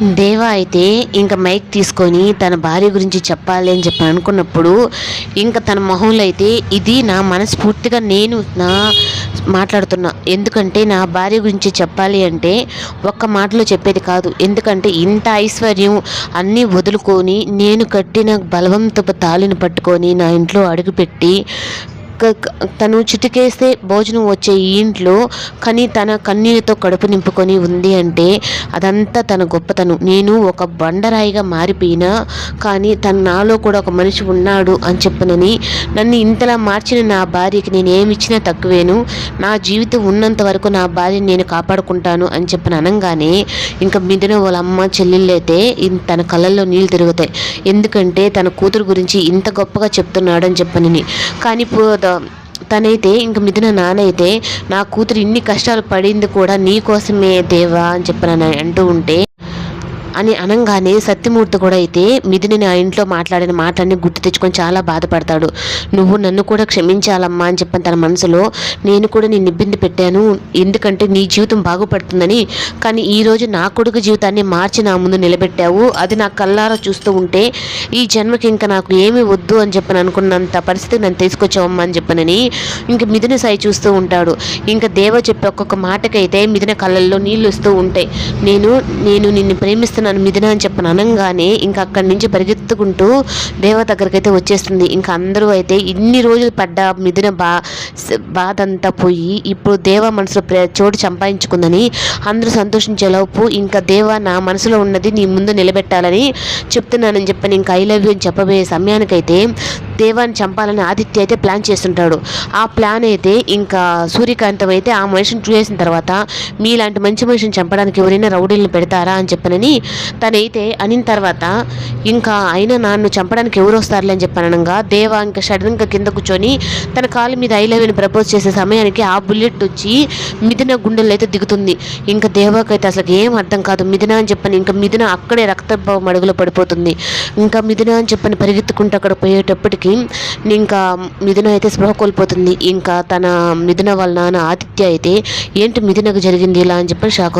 దేవ అయితే ఇంకా మైక్ తీసుకొని తన భార్య గురించి చెప్పాలి అని చెప్పి అనుకున్నప్పుడు ఇంకా తన మొహంలో అయితే ఇది నా మనస్ఫూర్తిగా నేను నా మాట్లాడుతున్నా. ఎందుకంటే నా భార్య గురించి చెప్పాలి అంటే ఒక్క మాటలో చెప్పేది కాదు. ఎందుకంటే ఇంత ఐశ్వర్యం అన్నీ వదులుకొని నేను కట్టిన బలవంతపు తాళిని పట్టుకొని నా ఇంట్లో అడుగుపెట్టి తను చిటికేస్తే భోజనం వచ్చే ఈ ఇంట్లో కానీ తన కన్నీళ్ళతో కడుపు నింపుకొని ఉంది అంటే అదంతా తన గొప్పతనం. నేను ఒక బండరాయిగా మారిపోయినా కానీ తన నాలో కూడా ఒక మనిషి ఉన్నాడు అని చెప్పనని నన్ను ఇంతలా మార్చిన నా భార్యకి నేను ఏమి ఇచ్చినా తక్కువేను. నా జీవితం ఉన్నంత వరకు నా భార్యని నేను కాపాడుకుంటాను అని చెప్పిన అనగానే ఇంకా మిదిన వాళ్ళ అమ్మ చెల్లెళ్ళైతే తన కళ్ళల్లో నీళ్ళు తిరుగుతాయి. ఎందుకంటే తన కూతురు గురించి ఇంత గొప్పగా చెప్తున్నాడు అని చెప్పనని. కానీ తనైతే ఇంక మిథున నానైతే నా కూతురు ఇన్ని కష్టాలు పడింది కూడా నీ కోసమే దేవా అని చెప్పి అంటూ ఉంటే అని అనగానే సత్యమూర్తి కూడా అయితే మిథుని ఆ ఇంట్లో మాట్లాడిన మాటలన్నీ గుర్తు తెచ్చుకొని చాలా బాధపడతాడు. నువ్వు నన్ను కూడా క్షమించాలమ్మా అని చెప్పిన తన మనసులో నేను కూడా నేను ఇబ్బంది పెట్టాను. ఎందుకంటే నీ జీవితం బాగుపడుతుందని. కానీ ఈ రోజు నా కొడుకు జీవితాన్ని మార్చి నా ముందు నిలబెట్టావు. అది నా కల్లారా చూస్తూ ఉంటే ఈ జన్మకి ఇంకా నాకు ఏమీ వద్దు అని చెప్పని అనుకున్నంత పరిస్థితి నన్ను తీసుకొచ్చావమ్మా అని చెప్పనని ఇంక మిథున సాయి చూస్తూ ఉంటాడు. ఇంకా దేవ చెప్పే ఒక్కొక్క మాటకైతే మిథున కళ్ళల్లో నీళ్ళు వస్తూ ఉంటాయి. నేను నేను నిన్ను ప్రేమిస్తున్నాను మిథున అని చెప్పని అనగానే ఇంకా అక్కడి నుంచి పరిగెత్తుకుంటూ దేవ దగ్గరికి అయితే వచ్చేస్తుంది. ఇంకా అందరూ అయితే ఇన్ని రోజులు పడ్డ మిథున బా బాధ అంతా పోయి ఇప్పుడు దేవ మనసులో చోటు సంపాదించుకుందని అందరూ సంతోషించేలోపు ఇంకా దేవ నా మనసులో ఉన్నది నీ ముందు నిలబెట్టాలని చెప్తున్నానని చెప్పని ఇంకా ఐ లవ్ యూ అని చెప్పబోయే సమయానికైతే దేవాన్ని చంపాలని ఆదిత్య అయితే ప్లాన్ చేస్తుంటాడు. ఆ ప్లాన్ అయితే ఇంకా సూర్యకాంతం అయితే ఆ మనిషిని చూసేసిన తర్వాత మీలాంటి మంచి మనిషిని చంపడానికి ఎవరైనా రౌడీలను పెడతారా అని చెప్పనని తనైతే అనిన తర్వాత ఇంకా అయినా నన్ను చంపడానికి ఎవరు వస్తారులే అని చెప్పనగా దేవ ఇంకా సడన్గా కింద కూర్చొని తన కాలు మీద ఐ లవ్ ప్రపోజ్ చేసే సమయానికి ఆ బుల్లెట్ వచ్చి మిథున గుండెల్లో అయితే దిగుతుంది. ఇంకా దేవాకైతే అసలు ఏం అర్థం కాదు మిథున అని చెప్పని ఇంకా మిథున అక్కడే రక్తభావం అడుగులో పడిపోతుంది. ఇంకా మిథున అని చెప్పని పరిగెత్తుకుంటూ అక్కడ పోయేటప్పటికి ఇంకా మిథున అయితే స్పృహ కోల్పోతుంది. ఇంకా తన మిథున వాళ్ళ నాన్న అయితే ఏంటి మిథునకు జరిగింది ఇలా అని చెప్పి షాక్ అవుతుంది.